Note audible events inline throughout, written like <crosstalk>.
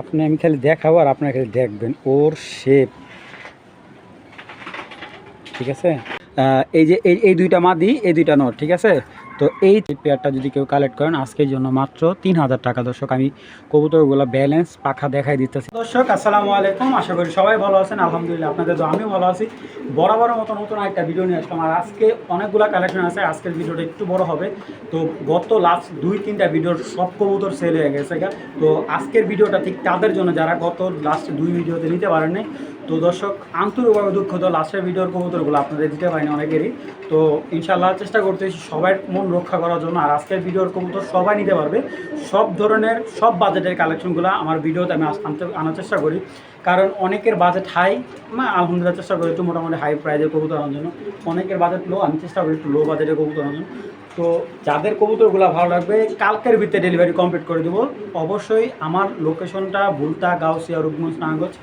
আপনি, আমি খালি দেখাবো আর আপনার খালি দেখবেন। ওর শেপ ঠিক আছে? এই যে, এই দুইটা মাদি, এই দুইটা নট ঠিক আছে? তো এই পেয়ারটা যদি কেউ কালেক্ট করেন, আজকের জন্য মাত্র তিন হাজার টাকা। দর্শক, আমি কবুতরগুলো ব্যালেন্স পাখা দেখাই দিতেছি। দর্শক, আসসালামু আলাইকুম। আশা করি সবাই ভালো আছেন। আলহামদুলিল্লাহ, আপনাদের তো আমিও ভালো আছি। বরাবর মতো নতুন একটা ভিডিও নিয়ে আসলাম। আর আজকে অনেকগুলো কালেকশন আছে। আজকের ভিডিওটা একটু বড় হবে। তো গত লাস্ট দুই, তিনটা ভিডিওর সব কবুতর সেল হয়ে গেছে। তো আজকের ভিডিওটা ঠিক তাদের জন্য? যারা গত লাস্ট দুই ভিডিওতে নিতে পারেননি তো দর্শক, আন্তরিকভাবে দুঃখিত, লাস্টের ভিডিওর কবুতরগুলো আপনাদের দিতে পারিনি অনেকেরই। তো ইনশাল্লাহ চেষ্টা করতেছি সবার মন রক্ষা করার জন্য, আর আজকের ভিডিওর কবুতর সবাই নিতে পারবে। সব ধরনের, সব বাজেটের কালেকশনগুলো আমার ভিডিওতে আমি আনতে আনার চেষ্টা করি। কারণ অনেকের বাজেট হাই মানে আলহামদুলিল্লাহ চেষ্টা করি একটু মোটামুটি হাই প্রাইজের কবুতর আনার জন্য। অনেকের বাজেট লো আমি চেষ্টা করি একটু লো বাজেটের কবুতর আনার জন্য। তো যাদের কবুতরগুলো ভালো লাগবে, কালকের ভিতরে ডেলিভারি কমপ্লিট করে দেবো। অবশ্যই আমার লোকেশনটা ভুলতা, গাউসিয়া, রূপগঞ্জ, নারায়ণগঞ্জ।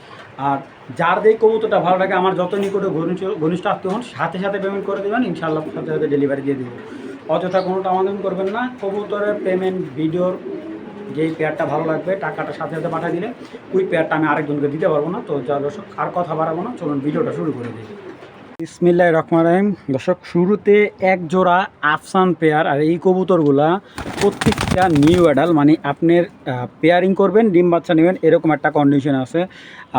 আর যার যেই কবুতরটা ভালো লাগে, আমার যত নিকটে ঘনিষ্ঠ ঘনিষ্ঠ আত্মীয় হন, সাথে সাথে পেমেন্ট করে দেবেন, ইনশাআল্লাহ সাথে সাথে ডেলিভারি দিয়ে দেবেন অযথা কোনোটা আমাদের করবেন না, কবুতরের পেমেন্ট ভিডিওর যেই পেয়ারটা ভালো লাগবে, টাকাটা সাথে সাথে পাঠিয়ে দিলে, ওই পেয়ারটা আমি আরেকজনকে দিতে পারব না, তো যা দর্শক, আর কথা বাড়াবো না, চলুন ভিডিওটা শুরু করে দিই। ইসমিল্লাহ রহমান রাহিম। দর্শক, শুরুতে এক জোড়া আফসান পেয়ার আর এই কবুতরগুলা প্রত্যেকটা নিউ অ্যাডাল মানে আপনার পেয়ারিং করবেন, ডিম বাচ্চা নেবেন, এরকম একটা কন্ডিশন আছে।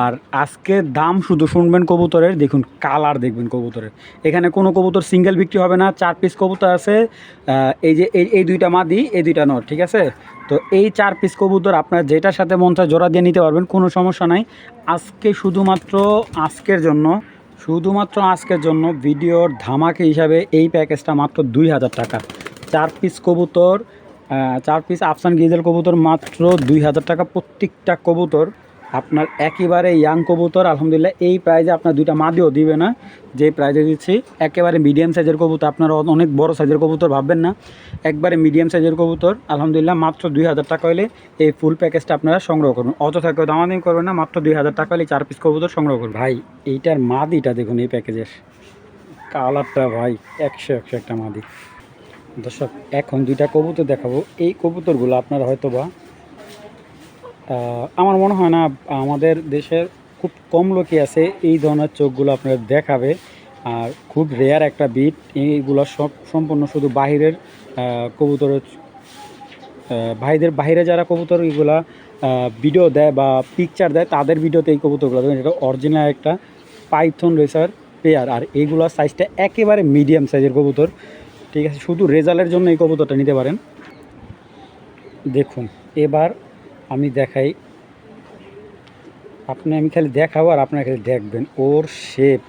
আর আজকে দাম শুধু শুনবেন কবুতরের, দেখুন কালার দেখবেন কবুতরের। এখানে কোনো কবুতর সিঙ্গেল বিক্রি হবে না, চার পিস কবুতর আছে। এই যে, এই দুইটা মাদি, এই দুইটা নর, ঠিক আছে? তো এই চার পিস কবুতর আপনার যেটার সাথে মন চায় জোড়া দিয়ে নিতে পারবেন, কোনো সমস্যা নাই। আজকে শুধুমাত্র আজকের জন্য শুধুমাত্র আজকের জন্য ভিডিওর ধামাকে হিসাবে এই প্যাকেজটা মাত্র দুই হাজার টাকা। চার পিস কবুতর চার পিস আফসান গিজেল কবুতর মাত্র দুই হাজার টাকা। প্রত্যেকটা কবুতর আপনার একেবারে ইয়াং কবুতর, আলহামদুলিল্লাহ, এই প্রাইজে আপনার দুইটা মাদিও দিবে না। যে প্রাইজে দিচ্ছি, একেবারে মিডিয়াম সাইজের কবুতর, আপনারা অনেক বড় সাইজের কবুতর ভাববেন না। একবারে মিডিয়াম সাইজের কবুতর, আলহামদুলিল্লাহ, মাত্র দুই হাজার টাকা হলে এই ফুল প্যাকেজটা আপনারা সংগ্রহ করবেন অযথা কেউ দামাদামি করবেন না, মাত্র দুই হাজার টাকা হলে চার পিস কবুতর সংগ্রহ করবেন ভাই, এইটার মাদিটা দেখুন এই প্যাকেজের কালারটা ভাই, একশো একশো একটা মাদি। দর্শক, এখন দুইটা কবুতর দেখাবো। এই কবুতরগুলো আপনারা হয়তো বা আমার মনে হয় না, আমাদের দেশের খুব কম লোকই আছে এই ধরনের চোখগুলো আপনার দেখাবে। আর খুব রেয়ার একটা বিট এইগুলো সব সম্পূর্ণ শুধু বাহিরের কবুতরের ভাইদের বাইরে যারা কবুতর এগুলা ভিডিও দেয় বা পিকচার দেয়, তাদের ভিডিওতে এই কবুতরগুলো দেখবেন এটা অরিজিনাল একটা পাইথন রেসার পেয়ার আর এইগুলোর সাইজটা একেবারে মিডিয়াম সাইজের কবুতর। ঠিক আছে, শুধু রেজাল্টের জন্য এই কবুতরটা নিতে পারেন। দেখুন, এবার আমি দেখাই। আপনি, আমি খালি দেখাবো আর আপনার খালি দেখবেন। ওর শেপ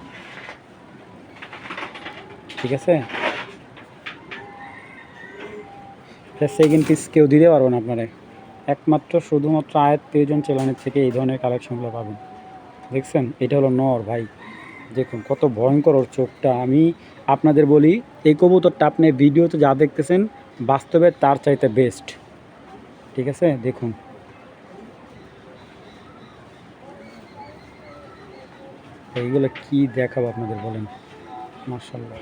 ঠিক আছে? সেকেন্ড পিস কেউ দিতে পারবেন আপনারা। একমাত্র শুধুমাত্র আয়াত পেয়েজন চ্যানেলের থেকে এই ধরনের কালেকশনগুলো পাবেন। দেখছেন? এটা হলো নর ভাই। দেখুন, কত ভয়ঙ্কর ওর চোখটা। আমি আপনাদের বলি, এই কবুতরটা আপনি ভিডিওতে যা দেখতেছেন, বাস্তবে তার চাইতে বেস্ট ঠিক আছে? দেখুন। এইগুলো কি দেখাবো আপনাদের বলেন? মার্শাল্লাহ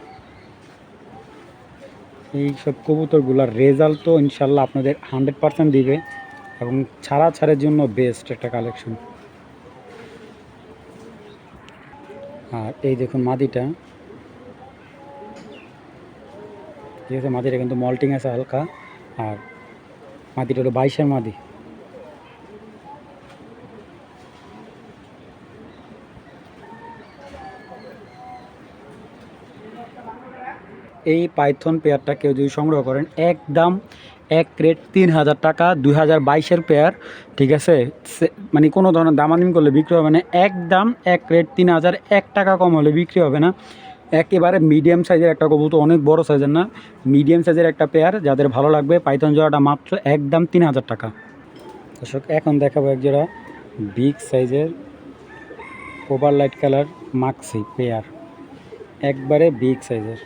এই সব কবুতরগুলোর রেজাল্ট তো ইনশাল্লাহ আপনাদের হান্ড্রেড পার্সেন্ট দিবে এবং ছাড়া ছাড়ের জন্য বেস্ট একটা কালেকশন আর এই দেখুন মাদিটা। ঠিক আছে, মাদিটা কিন্তু মল্টিং আছে হালকা। আর মাদিটা হলো বাইশের মাদি। এই পাইথন পেয়ারটা কেউ যদি সংগ্রহ করেন, একদম এক রেট তিন হাজার টাকা, দুই হাজার বাইশের পেয়ার ঠিক আছে? মানে কোনো ধরনের দামানিম করলে বিক্রি হবে না। একদম এক রেট তিন হাজার, এক টাকা কম হলে বিক্রি হবে না। একেবারে মিডিয়াম সাইজের একটা কবুতর, অনেক বড় সাইজের না মিডিয়াম সাইজের একটা পেয়ার যাদের ভালো লাগবে পাইথন জোড়াটা মাত্র একদম তিন হাজার টাকা। দর্শক, এখন দেখাবো এক জোড়া বিগ সাইজের ওভার লাইট কালার মাক্সি পেয়ার একবারে বিগ সাইজের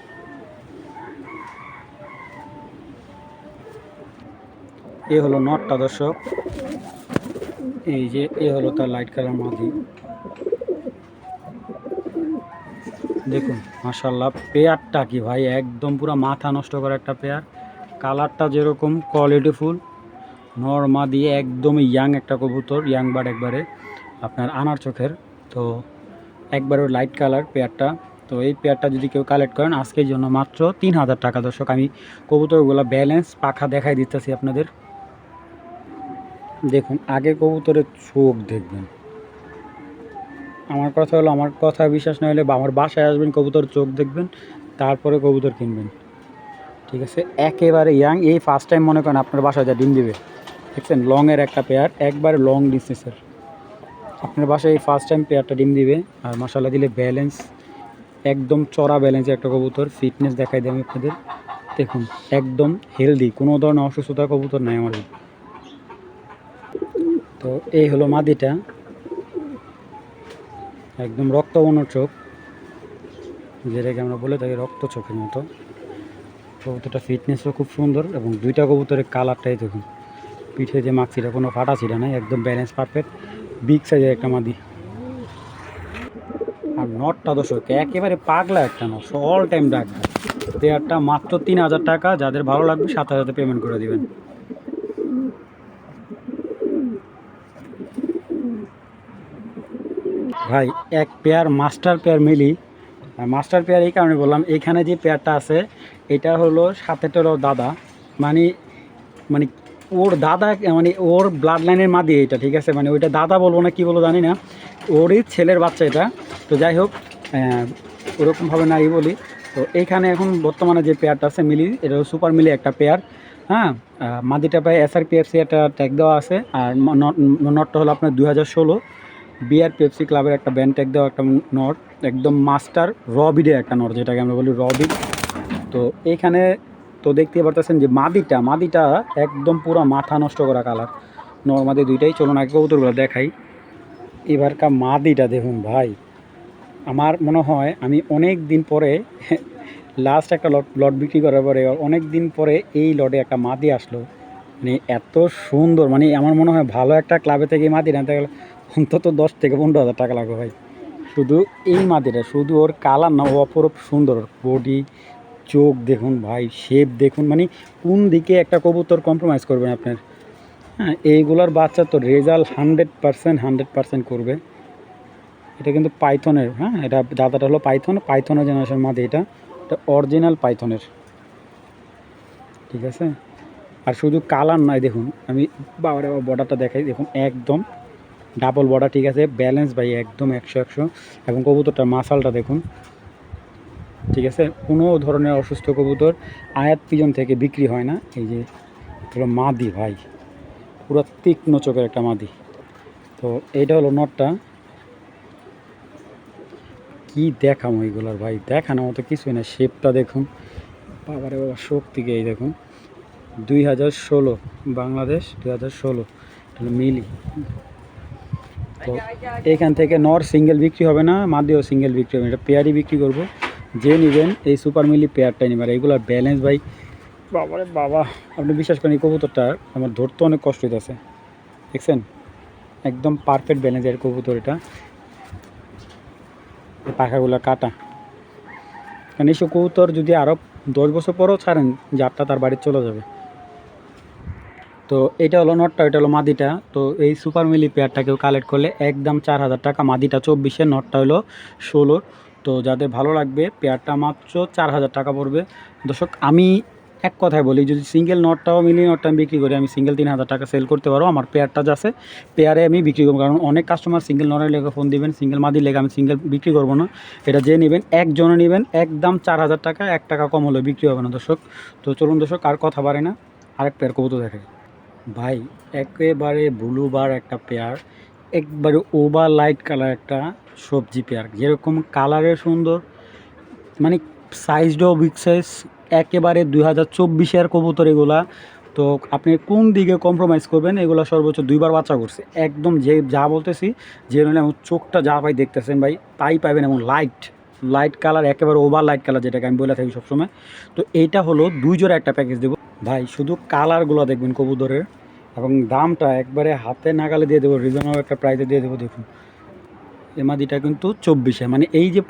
এ হলো নটটা, দর্শক। এই যে, এ হলো তার লাইট কালার মাদি দেখুন মাশাল্লাহ পেয়ারটা কি ভাই, একদম পুরো মাথা নষ্ট করা একটা পেয়ার। কালারটা যেরকম কোয়ালিটিফুল নর্মা দিয়ে একদমই ইয়াং একটা কবুতর ইয়াং বার্ড একবারে, আপনার আনার চোখের। তো, একবারে লাইট কালার পেয়ারটা। তো, এই পেয়ারটা যদি কেউ কালেক্ট করেন, আজকের জন্য মাত্র তিন হাজার টাকা, দর্শক। আমি কবুতরগুলো ব্যালেন্স পাখা দেখাই দিতেছি আপনাদের। দেখুন আগে কবুতরের চোখ দেখবেন। আমার কথা হলো, আমার কথা বিশ্বাস না হলে আমার বাসায় আসবেন, কবুতর চোখ দেখবেন, তারপরে কবুতর কিনবেন। ঠিক আছে? একেবারে ইয়াং এই ফার্স্ট টাইম মনে করেন আপনার বাসায় যা ডিম দিবে। দেখছেন? লংয়ের একটা পেয়ার একবারে লং ডিস্টেন্সের আপনার বাসায় এই ফার্স্ট টাইম পেয়ারটা ডিম দিবে, আর মশালা দিলে ব্যালেন্স একদম চড়া ব্যালেন্সের একটা কবুতর ফিটনেস দেখাই দিই আমি আপনাদের। দেখুন, একদম হেলদি কোনো ধরনের অসুস্থতা কবুতর নাই আমার তো এই হলো মাদিটা। একদম রক্তবর্ণ চোখ, যেটাকে আমরা বলে থাকি রক্ত চোখের মতো। কবুতরটা ফিটনেসও খুব সুন্দর এবং দুইটা কবুতরের কালারটাই দেখুন। পিঠে যে মাক্সিটা কোনো ফাটা ছিল নাই, একদম ব্যালেন্স পারফেক্ট বিগ সাইজের একটা মাদি। আর নটটা দর্শক, একেবারে পাগলা একটা নট অল টাইম ডাকবে পেয়ারটা মাত্র তিন হাজার টাকা, যাদের ভালো লাগবে সাত হাজার পেমেন্ট করে দিবেন। ভাই, এক পেয়ার মাস্টার পেয়ার মিলি। মাস্টার পেয়ার এই কারণে বললাম, এখানে যে পেয়ারটা আছে, এটা হলো সাতেটেরও দাদা। মানে মানে ওর দাদা মানে ওর ব্লাড লাইনের মা দিয়ে এটা ঠিক আছে? মানে ওইটা দাদা বলব না, কি বলব জানি না। ওরই ছেলের বাচ্চা এটা। তো যাই হোক ওরকমভাবে নাই বলি। তো এইখানে এখন বর্তমানে যে পেয়ারটা আছে মিলি, এটা সুপার মিলি একটা পেয়ার হ্যাঁ? মাদিটা প্রায় এসআর পিএফসি একটা ট্যাগ দেওয়া আছে। আর নটটা হলো আপনার দু হাজার ষোলো। বিআর পেপসি ক্লাবের একটা ব্যান্ড ট্যাগ দেওয়া একটা নট একদম মাস্টার রবিডের একটা নট যেটাকে আমরা বলি রবি। তো এইখানে তো দেখতে পারতেছেন যে মাদিটা মাদিটা একদম পুরো মাথা নষ্ট করা কালার। নর্মাদি দুইটাই চলুন আগে কবুতরগুলো দেখাই। এবারকার মাদিটা দেখুন ভাই। আমার মনে হয় আমি অনেক দিন পরে <laughs> লাস্ট একটা লট লট বিক্রি করার পরে অনেক দিন পরে এই লটে একটা মাদি আসলো। মানে এত সুন্দর মানে আমার মনে হয় ভালো একটা ক্লাবে থেকে মাদি না গেলে অন্তত দশ থেকে পনেরো হাজার টাকা লাগবে ভাই। শুধু এই মাদিটা শুধু ওর কালার না অপরূপ সুন্দর। বডি চোখ দেখুন ভাই শেপ দেখুন মানে কোন দিকে একটা কবুতর কম্প্রোমাইজ করবেন আপনার? হ্যাঁ এইগুলার বাচ্চা তো result hundred percent hundred percent করবে। এটা কিন্তু পাইথনের হ্যাঁ এটা দাদাটা হলো পাইথন, পাইথনের জেনারেশন মাদি এটা। এটা অরিজিনাল পাইথনের। ঠিক আছে? আর শুধু কালার নয়, দেখুন, আমি বাবারে বর্ডারটা দেখাই, দেখুন, একদম ডাবল বর্ডার, ঠিক আছে? ব্যালেন্স ভাই একদম একশো একশো। এবং কবুতরটার মাসালটা দেখুন। ঠিক আছে? কোনো ধরনের অসুস্থ কবুতর আয়াত পিজন থেকে বিক্রি হয় না। এই যে হলো মাদি ভাই। পুরো তীক্ষ্ণ চোখের একটা মাদি। তো এইটা হলো নটটা। কি দেখাম ওইগুলোর ভাই? দেখানোর মতো কিছুই না। শেপটা দেখুন। বাবারে বাবা শক্তিকে এই দেখুন? দুই হাজার ষোলো বাংলাদেশ, দুই হাজার ষোলো। মিলি। তো এখান থেকে নর সিঙ্গেল বিক্রি হবে না মাদিও সিঙ্গেল বিক্রি হবে এটা পেয়ারই বিক্রি করব। যে নেবেন এই সুপার মিলি পেয়ারটাই নেবেন। আর এইগুলোর ব্যালেন্স ভাই বাবারে বাবা আপনি বিশ্বাস করেন এই কবুতরটা আমার ধরতে অনেক কষ্ট হইতেছে। দেখছেন? একদম পারফেক্ট ব্যালেন্সের কবুতর এটা। পাখাগুলো কাটা। কারণ এইসব কবুতর যদি আরও দশ বছর পরেও ছাড়েন জাতটা তার বাড়ি চলে যাবে। তো এটা হলো নটটা, এটা হলো মাদিটা। তো এই সুপার মিলি পেয়ারটা কেউ কালেক্ট করলে একদম চার হাজার টাকা। মাদিটা চব্বিশে নটটা হলো ষোলোর তো যাদের ভালো লাগবে, পেয়ারটা মাত্র চার হাজার টাকা পড়বে। দর্শক, আমি এক কথায় বলি, যদি সিঙ্গেল নটটাও মিলি নটটা আমি বিক্রি করি, আমি সিঙ্গেল তিন হাজার টাকা সেল করতে পারব। আমার পেয়ারটা আছে, পেয়ারে আমি বিক্রি করব। কারণ অনেক কাস্টমার সিঙ্গেল নটের লেগে ফোন দিবেন সিঙ্গেল মাদি লেগে আমি সিঙ্গেল বিক্রি করব না। এটা যে নেবেন, একজনে নেবেন, একদম চার হাজার টাকা, এক টাকা কম হলে বিক্রি হবে না দর্শক। তো চলুন দর্শক, আর কথা বাড়ে না। আরেক পেয়ার কবুতর দেখে ভাই, একেবারে ব্লু বার একটা পেয়ার, একবারে ওভার লাইট কালার একটা সবজি পেয়ার, যেরকম কালারে সুন্দর মানে সাইজটাও বিগ সাইজ একেবারে দুই হাজার চব্বিশের কবুতর এগুলা। তো আপনি কোন দিকে কম্প্রোমাইজ করবেন, এগুলো সর্বোচ্চ দুইবার বাচ্চা করছে। একদম যে যা বলতেছি, যে মানে আমার চোখটা যা ভাই দেখতেছেন ভাই, তাই পাবেন এবং লাইট লাইট কালার একেবারে ওভার লাইট কালার যেটাকে আমি বলে থাকি সবসময়। তো এইটা হলো দুই জোড়া একটা প্যাকেজ দেবো। ভাই, শুধু কালারগুলো দেখবেন কবুতরের। এবং দামটা একবারে হাতে নাগালে দিয়ে দেবো রিজনেবল একটা প্রাইসে দিয়ে দেবো, দেখুন। এমাদিটা কিন্তু চব্বিশে মানে এই যে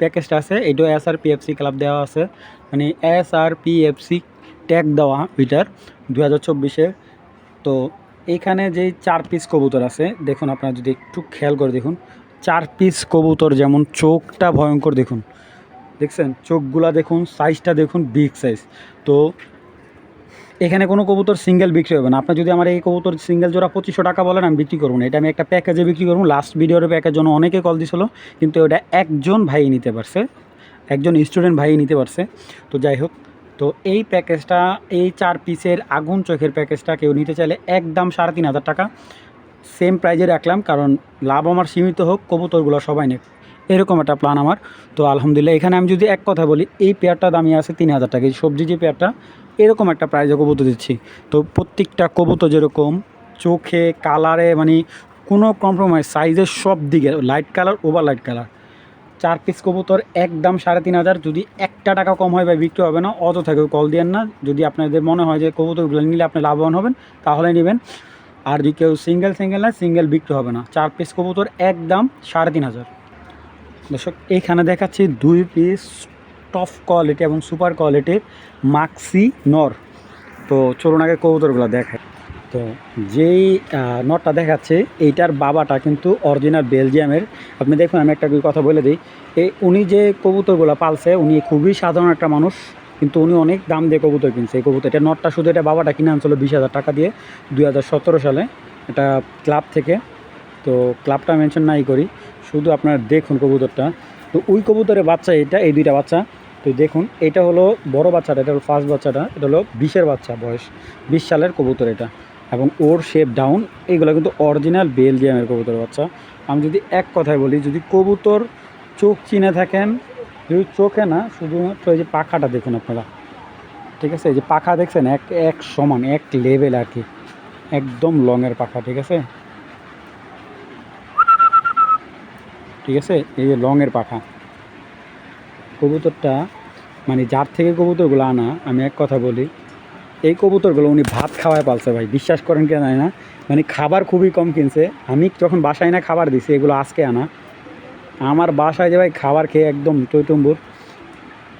প্যাকেজটা আছে, এটাও এস আর পিএফসি ক্লাব দেওয়া আছে। মানে এস আর পিএফসি ট্যাগ দেওয়া ওইটার দু হাজার চব্বিশে। তো এইখানে যে চার পিস কবুতর আছে, দেখুন আপনারা যদি একটু খেয়াল করে দেখুন, চার পিস কবুতর যেমন চোখটা ভয়ঙ্কর, দেখুন। দেখছেন? চোখগুলা দেখুন সাইজটা দেখুন বিগ সাইজ তো এখানে কোনো কবুতর সিঙ্গেল বিক্রি হবে না। আপনি যদি আমার এই কবুতর সিঙ্গেল জোড়া পঁচিশশো টাকা বলেন, আমি বিক্রি করব না। এটা আমি একটা প্যাকেজে বিক্রি করব। লাস্ট ভিডিওর প্যাকেজ জন্য অনেকে কল দিছিল, কিন্তু ওটা একজন ভাই নিতে পারছে। একজন স্টুডেন্ট ভাই নিতে পারছে। তো যাই হোক, তো এই প্যাকেজটা এই চার পিসের আগুন চোখের প্যাকেজটা কেউ নিতে চাইলে একদম সাড়ে তিন হাজার টাকা। সেম প্রাইজে রাখলাম, কারণ লাভ আমার সীমিত হোক, কবুতরগুলো সবাই নেক। এরকম একটা প্ল্যান আমার। তো আলহামদুলিল্লাহ, এখানে আমি যদি এক কথা বলি, এই পেয়ারটা দামি আছে তিন হাজার টাকা। এই সবজি যে পেয়ারটা এরকম একটা প্রাইজে কবুতর দিচ্ছি। তো প্রত্যেকটা কবুতর যেরকম, চোখে কালারে মানে কোনো কম্প্রোমাইজ সাইজের সব দিকে light colour over light colour চার পিস কবুতর একদম সাড়ে তিন হাজার, যদি একটা টাকা কম হয় বা বিক্রি হবে না অত থাকে কল দিয়েন না। যদি আপনাদের মনে হয় যে কবুতরগুলো নিলে আপনি লাভবান হবেন, তাহলে নেবেন। আর যদি কেউ সিঙ্গেল সিঙ্গেল না সিঙ্গেল বিক্রি হবে না। চার পিস কবুতর একদম সাড়ে তিন হাজার। দর্শক, এইখানে দেখাচ্ছি দুই পিস টপ কোয়ালিটি এবং সুপার কোয়ালিটির মাক্সি নর তো চলুন আগে কবুতরগুলো দেখায় তো যেই নটটা দেখাচ্ছে, এইটার বাবাটা কিন্তু অরিজিনাল বেলজিয়ামের আপনি দেখুন, আমি একটা কথা বলে দিই। এই উনি যে কবুতরগুলো পালছে, উনি খুবই সাধারণ একটা মানুষ, কিন্তু উনি অনেক দাম দিয়ে কবুতর কিনছে এই কবুতর। এটা নটটা শুধু এটা বাবাটা কিনে আনছিল বিশ হাজার টাকা দিয়ে, দুই হাজার সতেরো সালে। এটা ক্লাব থেকে। তো ক্লাবটা মেনশন নাই করি, শুধু আপনারা দেখুন কবুতরটা। তো ওই কবুতরের বাচ্চা এটা, এই দুইটা বাচ্চা। তো দেখুন, এটা হলো বড় বাচ্চাটা, এটা হলো ফার্স্ট বাচ্চাটা, এটা হলো বিশের বাচ্চা বয়স, বিশ সালের কবুতর এটা। এবং ওর শেপ ডাউন এইগুলো কিন্তু অরিজিনাল বেলজিয়ামের কবুতর বাচ্চা। আমি যদি এক কথায় বলি, যদি কবুতর চোখ চিনে থাকেন, যদি চোখে না, শুধুমাত্র এই যে পাখাটা দেখুন আপনারা, ঠিক আছে? এই যে পাখা দেখছেন, এক এক সমান, এক লেভেল আর কি। একদম লংয়ের পাখা, ঠিক আছে? ঠিক আছে? এই যে লংয়ের পাখা। কবুতরটা মানে যার থেকে কবুতরগুলো আনা, আমি এক কথা বলি, এই কবুতরগুলো উনি ভাত খাওয়ায় পালছে ভাই, বিশ্বাস করেন কেন না মানে খাবার খুবই কম কিনছে। আমি যখন বাসায় না খাবার দিছি, এগুলো আজকে আনা। আমার বাসায় যে ভাই খাবার খেয়ে একদম টইটম্বুর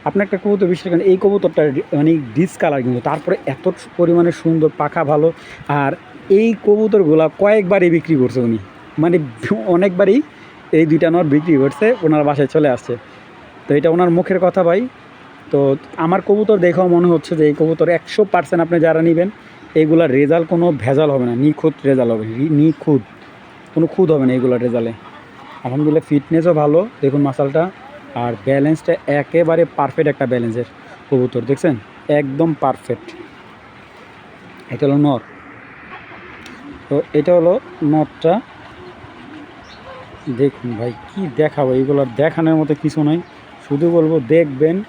আপনি একটা কবুতর বিশ্বাস করেন, এই কবুতরটা মানে ডিসকালার কিন্তু, তারপরে এত পরিমাণে সুন্দর, পাখা ভালো, আর এই কবুতরগুলো কয়েকবারই বিক্রি করছে উনি। মানে অনেকবারই এই দুইটা নর বিক্রি করছে, ওনার বাসায় চলে আসছে। তো এটা ওনার মুখের কথা ভাই। তো আমার কবুতর দেখেও মনে হচ্ছে যে এই কবুতর একশো পার্সেন্ট আপনি যারা নেবেন এইগুলার রেজাল্ট কোনো ভেজাল হবে না, নিখুঁত রেজাল্ট হবে নিখুঁত, কোনো খুঁত হবে না এইগুলোর রেজাল্টে। আলহামদুলিল্লাহ ফিটনেসও ভালো, দেখুন মাসালটা, আর ব্যালেন্সটা একেবারে পারফেক্ট একটা ব্যালেন্সের কবুতর, দেখছেন? একদম পারফেক্ট এটা হলো নর। তো এটা হলো নরটা। দেখুন ভাই, কি দেখাবো এইগুলো দেখানোর মতো কিছু নয় শুধু বলব দেখবেন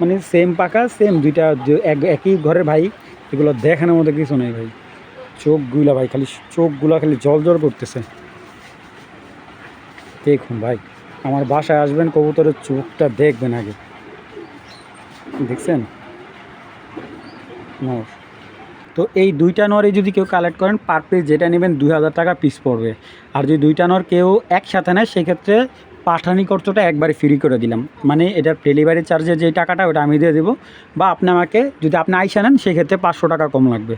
মানে সেম পাকা সেম দুইটা এক- একই ঘরের ভাই, এগুলো দেখানোর মধ্যে কিছু নেই ভাই। চোখগুলা ভাই, খালি চোখগুলা খালি জল জল করতেছে। দেখুন ভাই, আমার বাসায় আসবেন, কবুতরের চোখটা দেখবেন আগে। দেখছেন? নর। তো এই দুইটা নরে যদি কেউ কালেক্ট করেন পার পিস যেটা নেবেন দুই হাজার টাকা পিস পড়বে। আর যদি দুইটা নর কেউ একসাথে নেয়, সেক্ষেত্রে পাঠানি খরচটা একবারে ফ্রি করে দিলাম। মানে এটার ডেলিভারি চার্জের যে টাকাটা, ওটা আমি দিয়ে দেবো। বা আপনি আমাকে, যদি আপনি আইসা নেন, সেক্ষেত্রে পাঁচশো টাকা কম লাগবে।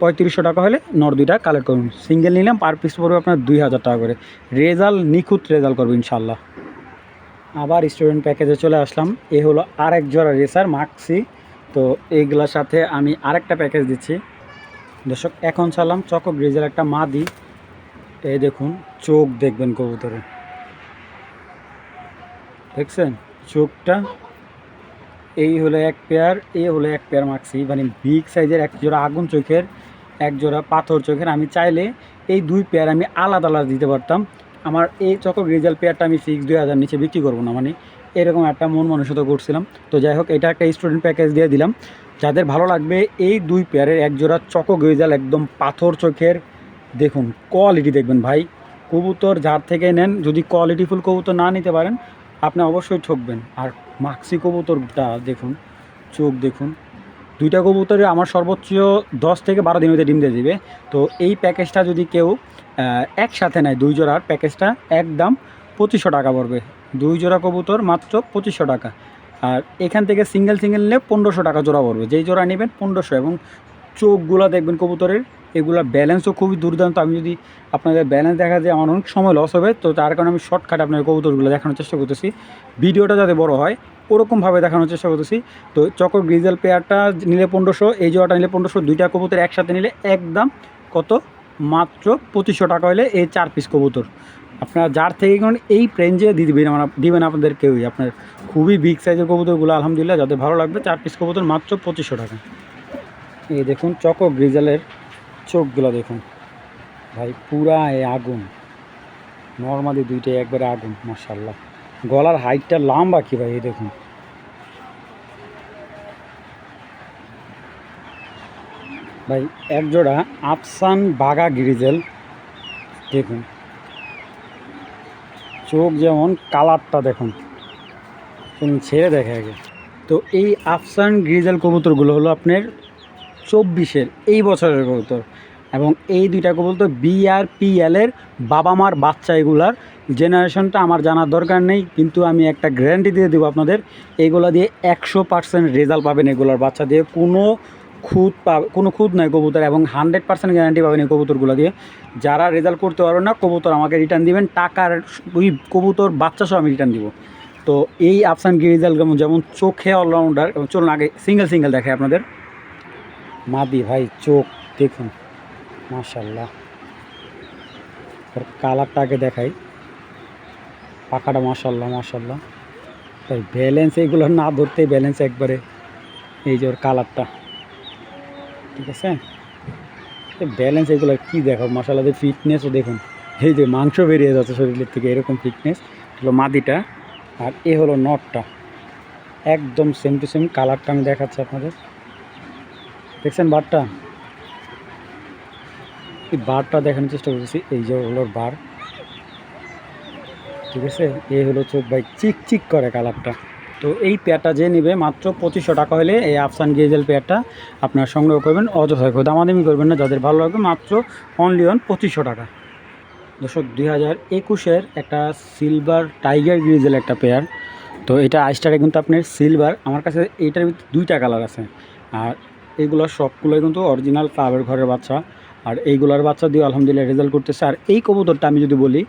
পঁয়ত্রিশশো টাকা হলে নর দুইটা কালেক্ট করুন। সিঙ্গেল নিলাম পার পিস পড়বে আপনার দুই হাজার টাকা করে। রেজাল্ট নিখুঁত রেজাল্ট করবে ইনশাল্লাহ আবার স্টুডেন্ট প্যাকেজে চলে আসলাম। এ হলো আরেক জোড়া রেসার মাক্সি তো এইগুলোর সাথে আমি আরেকটা প্যাকেজ দিচ্ছি। দর্শক, এখন চালাম চকো ব্রিজের একটা মা দিই এই দেখুন, চোখ দেখবেন কবুতরে। দেখছেন? চোখটা, এই হলো এক পেয়ার এই হলো এক পেয়ার মাক্সি মানে বিগ সাইজের এক জোড়া আগুন চোখের, এক জোড়া পাথর চোখের। আমি চাইলে এই দুই পেয়ার আমি আলাদা আলাদা দিতে পারতাম। আমার এই চকো গ্রিজাল পেয়ারটা আমি ফিক্স দুই হাজার নিচে বিক্রি করব না মানে এরকম একটা মন মানসিকতা করছিলাম। তো যাই হোক, এটা একটা স্টুডেন্ট প্যাকেজ দিয়ে দিলাম। যাদের ভালো লাগবে, এই দুই পেয়ারের এক জোড়া চকো গ্রিজাল একদম পাথর চোখের, দেখুন কোয়ালিটি দেখবেন ভাই। কবুতর যার থেকে নেন, যদি কোয়ালিটিফুল কবুতর না নিতে পারেন আপনি অবশ্যই ঠকবেন। আর মাক্সি কবুতরটা দেখুন, চোখ দেখুন। দুইটা কবুতরে আমার সর্বোচ্চ দশ থেকে বারো দিন মধ্যে ডিম দিয়ে দিবে। তো এই প্যাকেজটা যদি কেউ একসাথে নেয় দুই জোড়ার, প্যাকেজটা একদম পঁচিশশো টাকা পড়বে। দুই জোড়া কবুতর মাত্র পঁচিশশো টাকা। আর এখান থেকে সিঙ্গেল সিঙ্গেল নিলে পনেরোশো টাকা জোড়া পড়বে। যেই জোড়া নেবেন পনেরোশো এবং চোখগুলো দেখবেন কবুতরের এগুলো ব্যালেন্সও খুবই দুর্দান্ত। আমি যদি আপনাদের ব্যালেন্স দেখা যায় আমার অনেক সময় লস হবে, তো তার কারণে আমি শর্টকাট আপনার কবুতরগুলো দেখানোর চেষ্টা করতেছি। ভিডিওটা যাতে বড় হয়, ওরকমভাবে দেখানোর চেষ্টা করতেছি। তো চকর গ্রিজেল পেয়ারটা নিলে পনেরোশো, এই জোড়াটা নিলে পনেরোশো, দুইটা কবুতর একসাথে নিলে একদম কত? মাত্র পঁচিশশো টাকা হলে এই চার পিস কবুতর। আপনারা যার থেকে কিনুন, এই রেঞ্জে দিয়ে দিবেন আমরা, দিবেন আপনাদের কেউই। আপনার খুবই বিগ সাইজের কবুতরগুলো, আলহামদুলিল্লাহ যাদের ভালো লাগবে, চার পিস কবুতর মাত্র পঁচিশশো টাকা। এই দেখুন চকো গ্রিজালের চোখগুলো দেখুন। ভাই, পুরা এ আগুন। নর্মালি দুইটাই, একবারে আগুন মার্শাল্লাহ গলার হাইটটা লম্বা কি ভাই, এই দেখুন। ভাই এক জোড়া আফসান বাগা গ্রিজেল, দেখুন। চোখ যেমন কালারটা দেখুন। ছেড়ে দেখে আগে। তো এই আফসান গ্রিজেল কবুতরগুলো হলো আপনার চব্বিশের এই বছরের কবুতর। এবং এই দুইটা কবুতর বি আর পি এলের বাবা মার বাচ্চা এগুলার জেনারেশনটা আমার জানার দরকার নেই, কিন্তু আমি একটা গ্যারান্টি দিয়ে দেবো আপনাদের, এগুলা দিয়ে একশো পার্সেন্ট রেজাল্ট পাবেন এগুলার বাচ্চা দিয়ে। কোনো খুদ পাবে কোনো খুদ নাই কবুতর, এবং হান্ড্রেড পার্সেন্ট গ্যারান্টি পাবেন এই কবুতরগুলো দিয়ে। যারা রেজাল্ট করতে পারবেন না, কবুতর আমাকে রিটার্ন দিবেন, টাকার ওই কবুতর বাচ্চা সহ আমি রিটার্ন দিব। তো এই আফসান গিরিজাল যেমন চোখে অলরাউন্ডার চলুন আগে সিঙ্গেল সিঙ্গেল দেখে আপনাদের। মাদি ভাই, চোখ দেখুন। মাশাল্লাহ ওর কালারটাকে দেখাই। পাখাটা মাশাল্লাহ মাশাল্লাহ তাই ব্যালেন্স এইগুলো না ধরতেই ব্যালেন্স একবারে। এই যে ওর কালারটা। ঠিক আছে? ব্যালেন্স এগুলো কী দেখো মশালাদের ফিটনেসও দেখুন। এই যে মাংস বেরিয়ে যাচ্ছে শরীরের থেকে, এরকম ফিটনেস হলো মাদিটা। আর এ হলো নটটা একদম সেম টু সেম কালারটা আমি দেখাচ্ছি আপনাদের। দেখছেন বারটা? এই বারটা দেখানোর চেষ্টা করতেছি, এই যে হলো বার। ঠিক আছে? এই হলো চোখ ভাই, চিক চিক করে কালারটা তো এই পেয়ারটা যে নেবে মাত্র পঁচিশশো টাকা হলে এই আফসান গেজেল পেয়ারটা আপনার সংগ্রহ করবেন অযথায় দামাদামি করবেন না, যাদের ভালো লাগবে মাত্র অনলি অন পঁচিশশো টাকা। দর্শক, দুই হাজার একুশের একটা সিলভার টাইগার গ্রিজেল একটা পেয়ার। তো এটা আইসটারে কিন্তু আপনার সিলভার আমার কাছে এইটার ভিতরে দুইটা কালার আছে। আর এইগুলোর সবগুলোই কিন্তু অরিজিনাল ক্লাবের ঘরের বাচ্চা। আর এইগুলার বাচ্চা দিয়ে আলহামদুলিল্লাহ রেজাল্ট করতেছে। আর এই কবুতরটা আমি যদি বলি,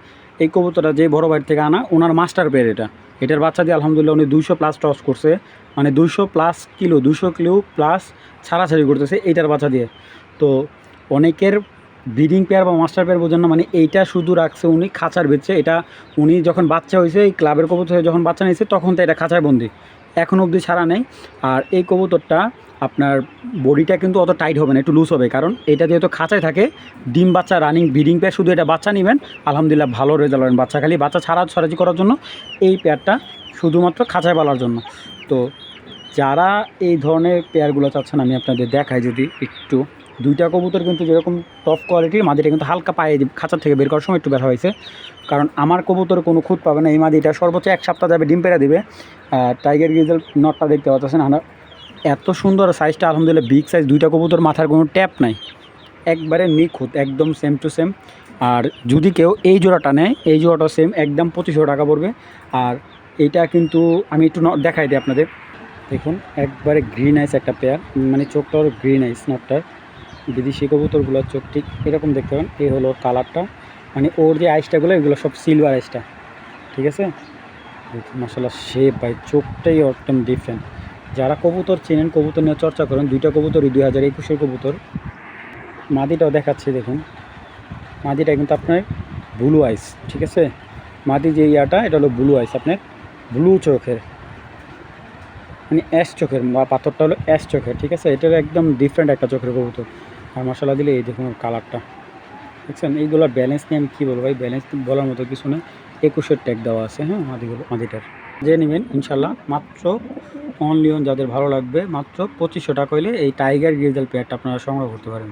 এই কবুতরটা যে বড় বাড়ি থেকে আনা, ওনার মাস্টার পেয়ার এটা। এটার বাচ্চা দিয়ে আলহামদুলিল্লাহ উনি দুইশো প্লাস টস করছে। মানে দুইশো প্লাস কিলো দুশো কিলো প্লাস ছাড়াছাড়ি করতেছে এইটার বাচ্চা দিয়ে। তো অনেকের ব্রিডিং পেয়ার বা মাস্টার পেয়ার বোঝেন না মানে এইটা শুধু রাখছে উনি খাঁচার বেচছে এটা উনি যখন বাচ্চা হয়েছে, এই ক্লাবের কবুতর যখন বাচ্চা নিয়েছে, তখন তো এটা খাঁচায় বন্দি। এখন অবধি ছাড়া নেই। আর এই কবুতরটা আপনার বডিটা কিন্তু অত টাইট হবে না, একটু লুজ হবে। কারণ এটা যেহেতু খাঁচায় থাকে, ডিম বাচ্চা রানিং ব্রিডিং পেয়ার শুধু এটা বাচ্চা নেবেন। আলহামদুলিল্লাহ ভালো রেজাল্ট পাবেন বাচ্চা খালি বাচ্চা ছাড়া ছড়াচি করার জন্য এই পেয়ারটা শুধুমাত্র খাঁচায় পালার জন্য। তো যারা এই ধরনের পেয়ারগুলো চাচ্ছেন, আমি আপনাদের দেখাই যদি একটু। দুইটা কবুতর কিন্তু যেরকম টপ কোয়ালিটির মাদিটা কিন্তু হালকা পায়ে খাঁচা থেকে বের করার সময় একটু বের হয়েছে। কারণ আমার কবুতর কোনো খুঁত পাবে না, এই মাদিটা সর্বোচ্চ এক সপ্তাহ যাবে, ডিম পেড়ে দিবে। টাইগার গিজেল নটটা দেখতে পাচ্ছেন, আমরা এত সুন্দর সাইজটা আলহামদুলিল্লাহ বিগ সাইজ দুইটা কবুতর মাথার কোনো ট্যাপ নাই। একবারে নিখুঁত, একদম সেম টু সেম আর যদি কেউ এই জোড়াটা নেয়, এই জোড়াটা সেম একদম পঁচিশশো টাকা পড়বে। আর এইটা কিন্তু আমি একটু দেখাই দিই আপনাদের। দেখুন, একবারে গ্রিন আইস একটা পেয়ার মানে চোখটা হলো গ্রিন আইস নটটার বিদেশি কবুতরগুলোর চোখ, ঠিক এরকম দেখতে পাবেন এই হলো কালারটা মানে ওর যে আইসটাগুলো এগুলো সব সিলভার আইসটা ঠিক আছে? মশলা শেপ ভাই, চোখটাই একদম ডিফারেন্ট যারা কবুতর চেনেন, কবুতর নিয়ে চর্চা করেন, দুইটা কবুতরই দুই হাজার একুশের কবুতর। মাদিটাও দেখাচ্ছে, দেখুন। মাদিটা কিন্তু আপনার ব্লু আইস ঠিক আছে? মাদি যে ইয়াটা, এটা হলো ব্লু আইস আপনার ব্লু চোখের। মানে অ্যাশ চোখের পাথরটা হলো অ্যাশ চোখের, ঠিক আছে? এটার একদম ডিফারেন্ট একটা চোখের কবুতর। আর মশলা দিলে এই দেখুন কালারটা দেখছেন এইগুলোর ব্যালেন্স নিয়ে আমি কী বলব ভাই? ব্যালেন্স বলার মতো কিছু না। একুশের ট্যাগ দেওয়া আছে হ্যাঁ? মাদিগুলো, মাদিটার। যে নেবেন, ইনশাল্লাহ, মাত্র অনলি অন যাদের ভালো লাগবে, মাত্র পঁচিশশো টাকা হলে এই টাইগার গ্রিজেল পেয়ারটা আপনারা সংগ্রহ করতে পারেন।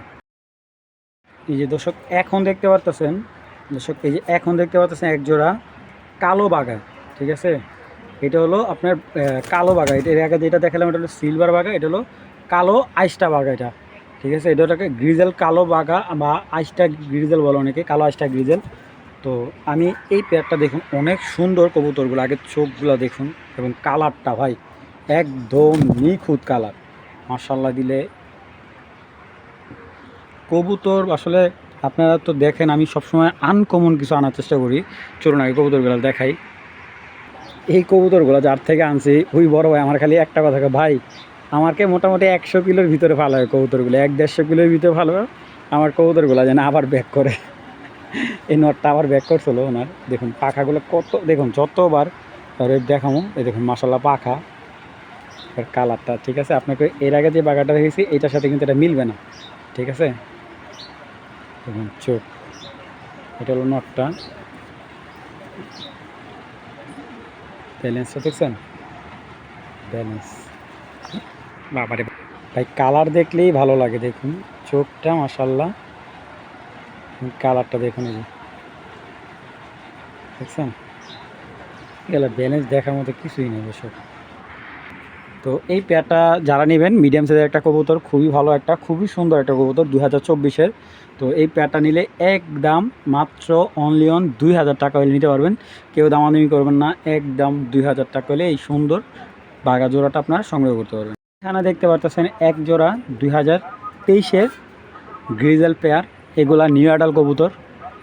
এই যে দর্শক, এখন দেখতে পারতেছেন, দর্শক, এই যে এখন দেখতে পারতেছেন এক জোড়া কালো বাগা ঠিক আছে? এটা হলো আপনার কালো বাগা এটা এর আগে যেটা দেখালাম, এটা হলো সিলভার বাগা এটা হলো কালো আইসটা বাগা এটা। ঠিক আছে, এটা ওটাকে গ্রিজেল, কালো বাগা বা আইসটা গ্রিজেল বলো অনেকে, কালো আইসটা গ্রিজেল। তো আমি এই পেয়ারটা দেখুন, অনেক সুন্দর কবুতরগুলো, আগে চোখগুলো দেখুন, এবং কালারটা ভাই একদম নিখুঁত কালার। মার্শাল্লাহ দিলে কবুতর আসলে আপনারা তো দেখেন, আমি সবসময় আনকমন কিছু আনার চেষ্টা করি। চলুন আগে কবুতরগুলো দেখাই। এই কবুতরগুলো যার থেকে আনছি, ওই বড় ভাই আমার খালি একটা কথা ভাই আমাকে মোটামুটি একশো কিলোর ভিতরে ভালো হয় কবুতরগুলো, এক দেড়শো কিলোর ভিতরে ভালো হয় আমার কবুতরগুলো যেন আবার ব্যাক করে। এই নটটা আবার ব্যাক করছিল ওনার। দেখুন, পাখাগুলো কত, দেখুন, যতবার দেখামো, এই দেখুন মশালা পাখা। এর কালারটা, ঠিক আছে? আপনাকে এর আগে যে বাগাটা রেখেছি এটার সাথে কিন্তু এটা মিলবে না, ঠিক আছে? দেখুন, চোখ। এটা হলো নটটা। ব্যালেন্সটা দেখছেন? ব্যালেন্স বাবারে ভাই কালার দেখলেই ভালো লাগে, দেখুন। চোখটা মাসাল্লাহ কালারটা দেখুন এই দেখছেন? গেলে ব্যালেন্স দেখার মতো কিছুই নেই এসব। তো এই পেয়ারটা যারা নেবেন মিডিয়াম সাইজের একটা কবুতর, খুবই ভালো একটা, খুবই সুন্দর একটা কবুতর, দুই হাজার চব্বিশের। তো এই পেয়ারটা নিলে একদম মাত্র অনলি অন দুই হাজার টাকা হলে নিতে পারবেন। কেউ দামাদামি করবেন না একদম দুই হাজার টাকা হলে এই সুন্দর বাগা জোড়াটা আপনারা সংগ্রহ করতে পারবেন। এখানে দেখতে পারতেছেন এক জোড়া দুই হাজার তেইশের গ্রিজেল পেয়ার। এগুলা নিউ আডাল কবুতর।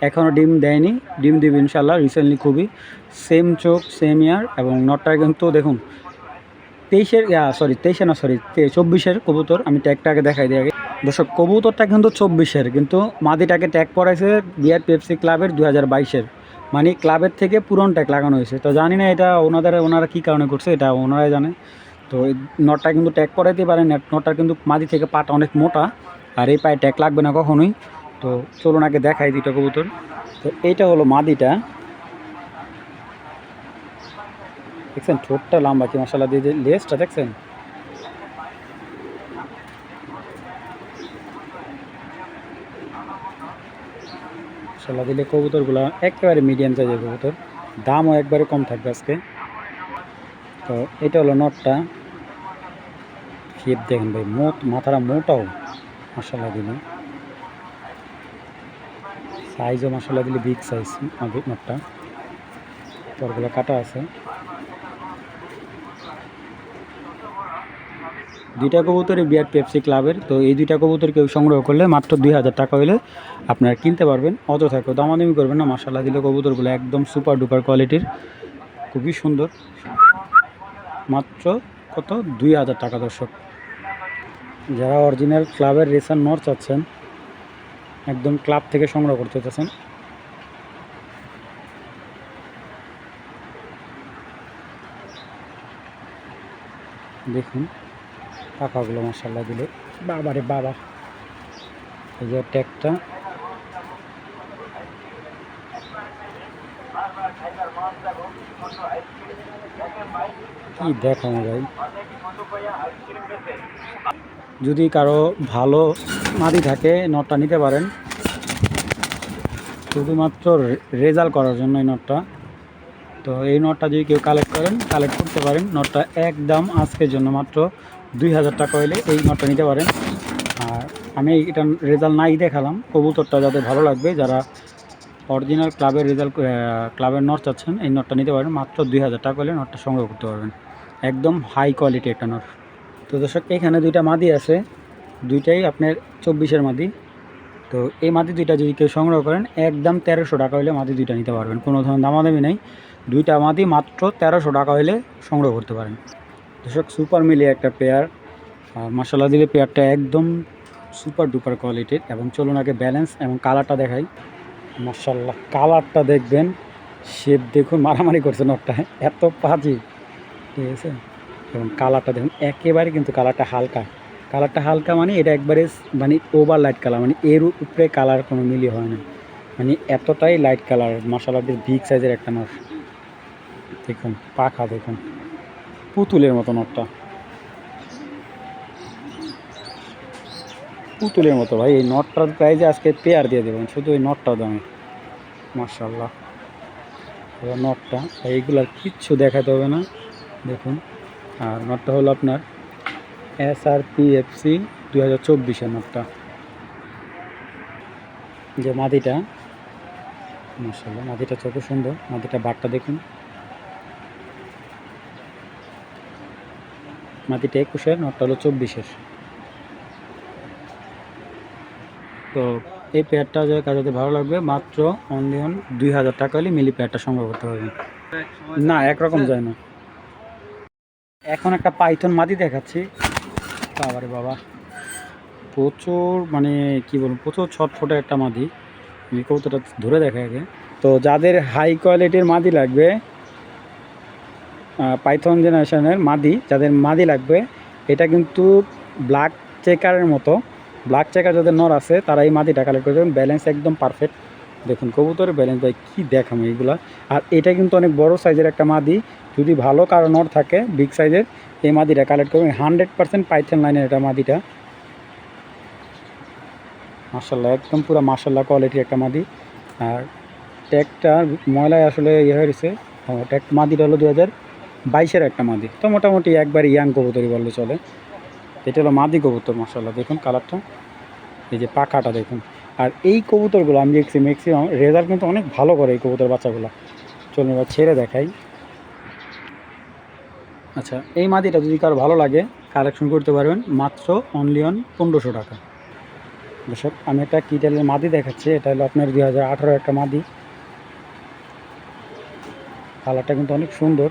এখনও ডিম দেয়নি। ডিম দিবে ইনশাল্লাহ রিসেন্টলি খুবই সেম চোখ সেম ইয়ার এবং নটটা কিন্তু দেখুন, তেইশের সরি তেইশে না সরি চব্বিশের কবুতর। আমি ট্যাগটা আগে দেখাই দিই আগে। দর্শক, কবুতরটা কিন্তু চব্বিশের, কিন্তু মাদিটাকে ট্যাগ পড়াইছে বিআর পেপসি ক্লাবের দু হাজার বাইশের। মানে ক্লাবের থেকে পুরন ট্যাগ লাগানো হয়েছে। তো জানি না এটা ওনাদের, ওনারা কী কারণে করছে, এটা ওনারাই জানে। তো এই নটটা কিন্তু ট্যাগ পরাইতে পারেন নটটা কিন্তু মাদি থেকে পাটা অনেক মোটা, আর এই পায়ে ট্যাগ লাগবে না কখনোই। তো চলুন আগে দেখাই দুইটা কবুতর। তো এইটা হলো মাদিটা। দেখছেন, ঠোঁটটা লম্বা কি মশলা দিয়ে যে লেসটা দেখছেন? মশলা দিলে কবুতরগুলো একেবারে মিডিয়াম সাইজের কবুতর। দামও একবারে কম থাকবে আজকে। তো এটা হলো নটটা। শেপ দেখেন ভাই, মোট মাথাটা মোটাও মশলা দিলে। সাইজও মশলা দিলে বিগ সাইজ মোটটা পরগুলো কাটা আছে। দুইটা কবুতরই বিয়ার পেপসি ক্লাবের তো এই দুইটা কবুতর কেউ সংগ্রহ করলে মাত্র দুই হাজার টাকা হলে আপনারা কিনতে পারবেন। অত কেউ দামাদামি করবেন না মশালা দিলে কবুতরগুলো একদম সুপার ডুপার কোয়ালিটির খুবই সুন্দর। মাত্র কত? দুই হাজার টাকা, দর্শক। যারা অরিজিনাল ক্লাবের রেসার নর চাচ্ছেন, একদম ক্লাব থেকে সংগ্রহ করতে চাচ্ছেন। দেখুন, টাকাগুলো মশাল্লা দিলে। বাবারে বাবা। এই যে ট্যাগটা কি দেখানো ভাই? যদি কারও ভালো মাদি থাকে, নটটা নিতে পারেন। শুধুমাত্র রেজাল্ট করার জন্য এই নটটা। তো এই নটটা যদি কেউ কালেক্ট করেন কালেক্ট করতে পারেন। নটটা একদম আজকের জন্য মাত্র দুই হাজার টাকা হলে এই নটটা নিতে পারেন। আর আমি এটা রেজাল্ট নাই দেখালাম। কবুতরটা যাদের ভালো লাগবে, যারা অরিজিনাল ক্লাবের রেজাল্ট ক্লাবের নট চাচ্ছেন, এই নটটা নিতে পারেন। মাত্র দুই হাজার টাকা হলে নটটা সংগ্রহ করতে পারবেন। একদম হাই কোয়ালিটি একটা নট তো দর্শক, এখানে দুইটা মাদি আছে। দুইটাই আপনার চব্বিশের মাদি। তো এই মাদি দুইটা যদি কেউ সংগ্রহ করেন, একদম তেরোশো টাকা হলে মাদি দুইটা নিতে পারবেন। কোনো ধরনের দামাদামি নেই। দুইটা মাদি মাত্র তেরোশো টাকা হলে সংগ্রহ করতে পারেন। দর্শক সুপার মিলিয়ে একটা পেয়ার মশলা দিলে পেয়ারটা একদম সুপার ডুপার কোয়ালিটির এবং চলুন আগে ব্যালেন্স এবং কালারটা দেখাই। মার্শাল্লাহ কালারটা দেখবেন। শেপ দেখুন, মারামারি করছে নটটা এত পাজি। ঠিক আছে এবং কালারটা দেখুন, একেবারে কিন্তু কালারটা হালকা। কালারটা হালকা মানে এটা একবারে মানে ওভার লাইট কালার মানে এর উপরে কালার কোনো মিলি হয় না। মানে এতটাই লাইট কালার মশলাদের বিগ সাইজের একটা নট দেখুন, পাখা দেখুন, পুতুলের মতো নটটা পুতুলের মতো ভাই, এই নটটার প্রাইজে আজকে পেয়ার দিয়ে দেবেন, শুধু এই নটটা দামে। মার্শাল্লাহ নটটা এইগুলার কিচ্ছু দেখাতে হবে না। দেখুন। আর নটটা হলো আপনার S R P F C দু হাজার চব্বিশের নটটা। যে মাদিটা মার্শাল্লাহ মাদিটা চোখে সুন্দর। মাদিটা বাটটা দেখুন। মাটিটা একুশের, নটটা হলো চব্বিশের। তো এই পেয়ারটা যে কাজাতে ভালো লাগবে, মাত্র অনলি অন দুই হাজার টাকা হলে মিলি পেয়ারটা সংগ্রহ করতে পারবেন। না, একরকম যায় না। এখন একটা পাইথন মাদি দেখাচ্ছি। বাবারে বাবা। প্রচুর মানে কি বলব, প্রচুর ছটফটে একটা মাদি। কৌতোটা ধরে দেখা আগে। তো যাদের হাই কোয়ালিটির মাদি লাগবে পাইথন জেনারেশনের মাদি, যাদের মাদি লাগবে, এটা কিন্তু ব্ল্যাক চেকারের মতো। ব্ল্যাক চেকার যাদের নর আছে, তারা এই মাদিটা কালেক্ট করে দেবেন। ব্যালেন্স একদম পারফেক্ট দেখুন, কবুতরের ব্যালেন্স ভাই কী দেখাম এইগুলা আর এটা কিন্তু অনেক বড় সাইজের একটা মাদি। যদি ভালো কারও নর থাকে বিগ সাইজের এই মাদিটা কালেক্ট করবেন। হান্ড্রেড পার্সেন্ট পাইথন লাইনের এটা মাদিটা। মার্শাল্লাহ একদম পুরো মার্শাল্লাহ কোয়ালিটির একটা মাদি। আর ট্যাগটা ময়লায় আসলে ইয়ে হয়ে গেছে। ট্যাগ মাদিটা হলো দু হাজার বাইশের একটা মাদি। তো মোটামুটি একবার ইয়াং কবুতরই বললে চলে। এটা হলো মাদি কবুতর মার্শাল্লাহ দেখুন কালারটা এই যে পাখাটা দেখুন। আর এই কবুতরগুলো, আমি দেখছি ম্যাক্সিমাম রেজাল্ট কিন্তু অনেক ভালো করে এই কবুতর বাচ্চাগুলো। চলুন এবার ছেড়ে দেখাই। আচ্ছা এই মাদিটা যদি কারও ভালো লাগে কালেকশন করতে পারবেন, মাত্র অনলি অন পনেরোশো টাকা। দর্শক, আমি একটা কিটালের মাদি দেখাচ্ছি, এটা হলো আপনার দুই হাজার আঠারো একটা মাদি। কালারটা কিন্তু অনেক সুন্দর।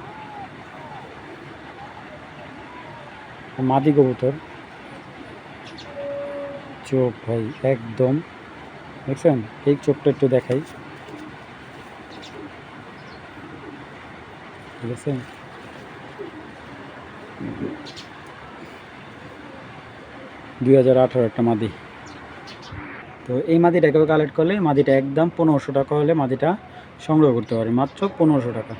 মাদি কবুতর। চোখ ভাই, একদম দেখছেন? এই চোখটা একটু দেখাই। দেখছেন? দুই হাজার আঠারো একটা মাদি। তো এই মাদিটাকেও কালেক্ট করলে মাদিটা একদম পনেরোশো টাকা হলে মাদিটা সংগ্রহ করতে পারে মাত্র পনেরোশো টাকা।